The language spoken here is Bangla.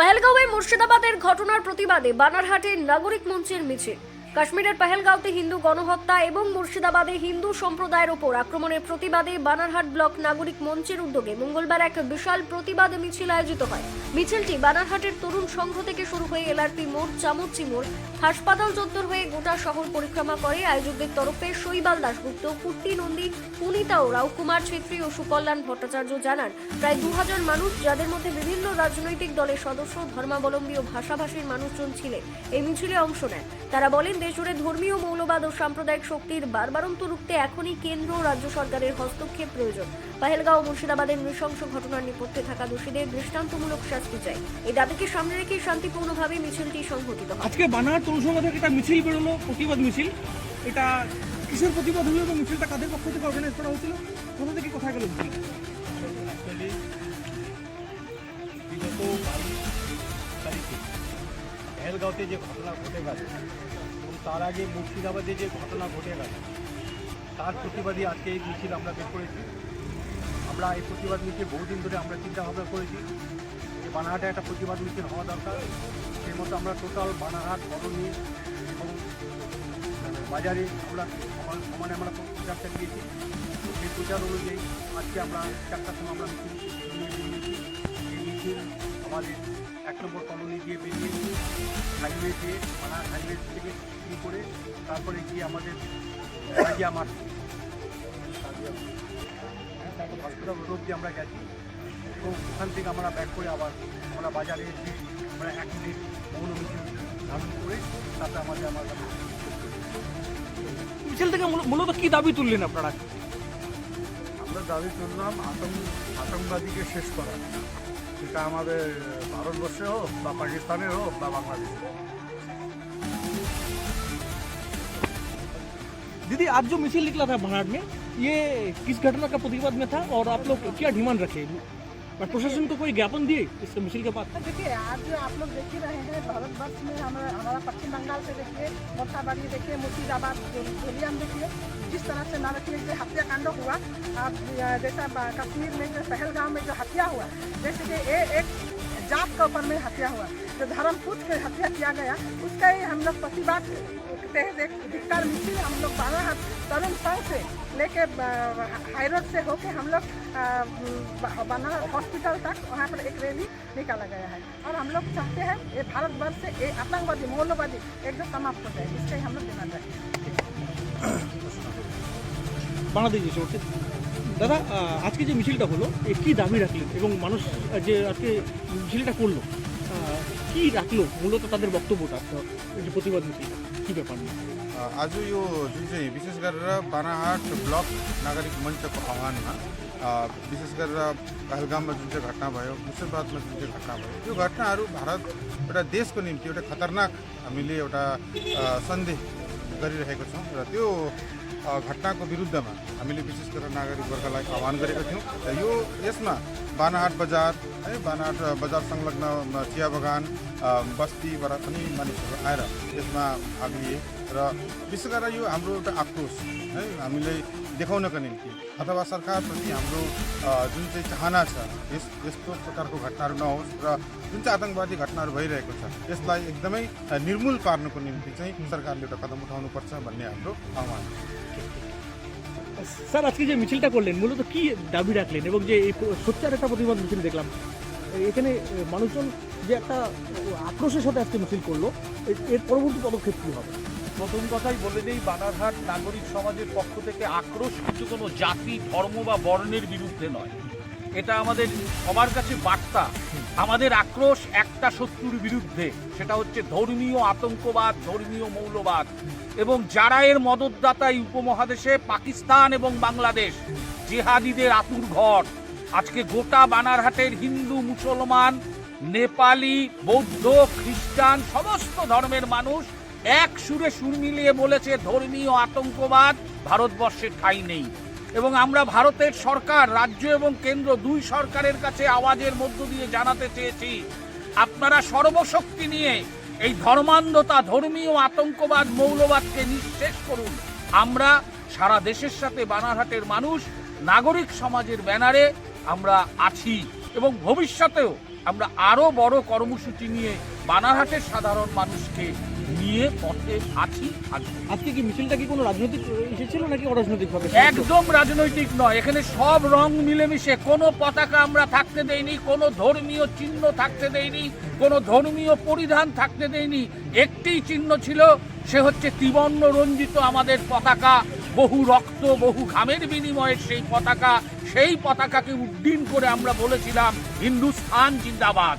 পহেলগাঁওয়ে মুর্শিদাবাদের ঘটনার প্রতিবাদে বানারহাটে নাগরিক মঞ্চের মিছিল। কাশ্মীরের পহেলগাঁওতে হিন্দু গণহত্যা এবং মুর্শিদাবাদে হিন্দু সম্প্রদায়ের ওপর আক্রমণের প্রতিবাদে বানারহাট ব্লক নাগরিক মঞ্চের উদ্যোগে মঙ্গলবার এক বিশাল প্রতিবাদ মিছিল আয়োজিত হয়। মিছিলটি বানারহাটের তরুণ সংঘ থেকে শুরু হয়ে এলআরপি মোড়, চামুচি মোড়, হাসপাতাল চত্বর হয়ে গোটা শহর পরিক্রমা করে। আয়োজকদের তরফে শৈবাল দাশগুপ্ত, কুর্তি নন্দী, পুনিতা ওরাও কুমার ছেত্রী ও সুকল্যাণ ভট্টাচার্য জানান, প্রায় দু হাজার মানুষ যাদের মধ্যে বিভিন্ন রাজনৈতিক দলের সদস্য, ধর্মাবলম্বী ও ভাষাভাষীর মানুষজন ছিলেন, এই মিছিলে অংশ নেন। তারা বলেন দেশজুড়ে ধর্মীয় মৌলবাদ ও সাম্প্রদায়িক শক্তির বারবারন্ত রুখতে এখনই কেন্দ্র ও রাজ্য সরকারের হস্তক্ষেপ প্রয়োজন। পাহেলগাঁও ও মুর্শিদাবাদের নৃশংস ঘটনার নেপথ্যে থাকা দোষীদের দৃষ্টান্তমূলক শাস্তি চাই। এই দাবিকে সামনে রেখে শান্তিপূর্ণভাবে মিছিলটি সংঘটিত আজকে বানার তরুণ সংঘ থেকে একটা মিছিল বেরোলো, প্রতিবাদ মিছিল। এটা কিসের প্রতিবাদ হলো এবং মিছিলটা কাদের পক্ষ থেকে অর্গানাইজ করা হয়েছিল? কোথা থেকে কোথায় গেল পেহেলগাঁওতে যে ঘটনা ঘটে গেল এবং তার আগে মুর্শিদাবাদে যে ঘটনা ঘটে গেল তার প্রতিবাদী আজকে এই মিছিল আমরা বের করেছি। আমরা এই প্রতিবাদ মিছিল বহুদিন ধরে আমরা চিন্তা ভাবনা করেছি যে বানাহাটে একটা প্রতিবাদ মিছিল হওয়া দরকার। সেই মতো আমরা টোটাল বানারহাট কলোনি এবং বাজারে আমরা সমান- আমরা প্রচার চালিয়েছি। তো সেই প্রচার অনুযায়ী আজকে আমরা চারটার সময় আমরা মিছিল এই মিছিল আমাদের এক নম্বর কলোনি দিয়ে বেরিয়েছি হাইওয়ে দিয়ে বানার হাইওয়ে থেকে শুরু করে তারপরে গিয়ে আমাদের রাজিয়া মাঠ। হ্যাঁ, হসপিটাল রোড অব্দি আমরা গেছি। এবং ওখান থেকে আমরা ব্যাক করে আবার আমরা বাজারে এসে আমরা এক মিনিট মৌন মিছিল ধারণ করে তাতে আমাদের আমার মিছিল থেকে মূল- মূলত কি দাবি তুললেন আপনারা? আমরা দাবি তুললাম আতঙ্ক আতঙ্কবাদীকে শেষ করা। সেটা আমাদের ভারতবর্ষে হোক বা পাকিস্তানে হোক বা বাংলাদেশে दीदी आज जो मिशिल निकला था भारत में, ये किस घटना का प्रतिवाद में था और आप लोग क्या डिमांड रखे? प्रशासन को कोई ज्ञापन दिए इस मिছিল के बाद? देखिए, आज जो आप लोग देख ही रहे हैं, भारत वर्ष में हम, हमारा पश्चिम बंगाल से देखिए मोर्चाबाड़ी देखिए, मुर्शिदाबाद झोलियाम देखिए, जिस तरह से नारकली जो हत्याकांड हुआ, आप जैसा कश्मीर में जो पहलगाम में जो हत्या हुआ, जैसे कि एक जात के ऊपर में हत्या हुआ, जो धर्मपुत्र में हत्या किया गया, उसका ही हम लोग प्रतिवाद करते हैं। धिक्कार मिट्टी हम लोग बारह तरुण संघ से लेके हाई रोड से होके हम लोग बना हॉस्पिटल तक वहाँ पर एक रैली निकाला गया है। और हम लोग चाहते हैं ये भारतवर्ष से ये आतंकवादी, मौलवादी एकदम समाप्त हो जाए इसलिए हम लोग डिमांड रखें बना दीजिए, छोटे। দাদা আহ, আজকে যে মিছিলটা হলো এ কি দাবি রাখলেন এবং মানুষ আহ, যে আজকে মিছিলটা করলো আহ, কি রাখলো মূলত তাদের বক্তব্যটা আপনার এই যে প্রতিবাদ মিছিল কি ব্যাপার নিয়ে आज यो जुन चाहिँ विशेष गरेर बानाहाट ब्लक नागरिक मञ्चको आह्वानमा अ, विशेष गरेर पहलगाममा जुन चाहिँ घटना भयो मुर्शिदाबादमा जुन चाहिँ घटना भयो यो घटनाहरू भारत एउटा देशको निम्ति एउटा खतरनाक हामीले एउटा अ, सन्देश गरिरहेको छौँ र त्यो अ, घटनाको विरुद्धमा हामीले विशेष गरेर नागरिक वर्गलाई आह्वान गरेका थियौँ र यो यसमा बानाहाट बजार है बानाहाट बजार संलग्न चिया बगान बस्तीबाट पनि मानिसहरू आएर यसमा भाग लिए र विशेष गरेर यो हाम्रो एउटा आक्रोश है हामीले देखाउनका निम्ति अथवा सरकारप्रति हाम्रो जुन चाहिँ चाहना छ यस यस्तो प्रकारको घटनाहरू नहोस् र जुन चाहिँ आतङ्कवादी घटनाहरू भइरहेको छ यसलाई एकदमै निर्मूल पार्नको निम्ति चाहिँ सरकारले एउटा कदम उठाउनुपर्छ भन्ने हाम्रो आह्वान छ। স্যার, আজকে যে মিছিলটা করলেন, মূলত কি দাবি রাখলেন এবং যে এই সোচ্চার একটা প্রতিবাদ মিছিল দেখলাম, এখানে মানুষজন যে একটা আক্রোশের সাথে আজকে মিছিল করল এর- পরবর্তী পদক্ষেপ কী হবে? প্রথম কথাই বলে নেই বানারহাট নাগরিক সমাজের পক্ষ থেকে আক্রোশ কিন্তু কোনো জাতি, ধর্ম বা বর্ণের বিরুদ্ধে নয়। এটা আমাদের সবার কাছে বার্তা। আমাদের আক্রোশ একটা শত্রুর বিরুদ্ধে। সেটা হচ্ছে ধর্মীয় আতঙ্কবাদ, ধর্মীয় মৌলবাদ। এবং যারা এর মদতদাতা এই উপমহাদেশে, পাকিস্তান এবং বাংলাদেশ, জেহাদিদের আতুর ঘর। আজকে গোটা বানারহাটের হিন্দু, মুসলমান, নেপালি, বৌদ্ধ, খ্রিস্টান, সমস্ত ধর্মের মানুষ এক সুরে সুর মিলিয়ে বলেছে, ধর্মীয় আতঙ্কবাদ ভারতবর্ষে ঠাঁই নেই। এবং আমরা ভারতের সরকার, রাজ্য এবং কেন্দ্র দুই সরকারের কাছে আওয়াজের মধ্য দিয়ে জানাতে চেয়েছি। আপনারা সর্বশক্তি নিয়ে এই ধর্মান্ধতা, ধর্মীয় আতঙ্কবাদ, মৌলবাদকে নিঃশেষ করুন। আমরা সারা দেশের সাথে বানারহাটের মানুষ, নাগরিক সমাজের ব্যানারে আমরা আছি এবং ভবিষ্যতেও আমরা আরও বড় কর্মসূচি নিয়ে বানারহাটের সাধারণ মানুষকে নিয়ে পথে আছি আজকে কি মিছিলটা কি কোনো রাজনৈতিক এসেছিল নাকি অরাজনৈতিক ভাবে একদম রাজনৈতিক নয়, এখানে সব রং মিলেমিশে, কোনো পতাকা আমরা থাকতে দেইনি, কোনো ধর্মীয় চিহ্ন থাকতে দেইনি, কোনো ধর্মীয় পরিধান থাকতে দেইনি, একটি চিহ্ন ছিল, সে হচ্ছে ত্রিবর্ণ রঞ্জিত আমাদের পতাকা, বহু রক্ত, বহু ঘামের বিনিময়ে সেই পতাকা, সেই পতাকাকে উড্ডীন করে আমরা বলেছিলাম হিন্দুস্তান জিন্দাবাদ।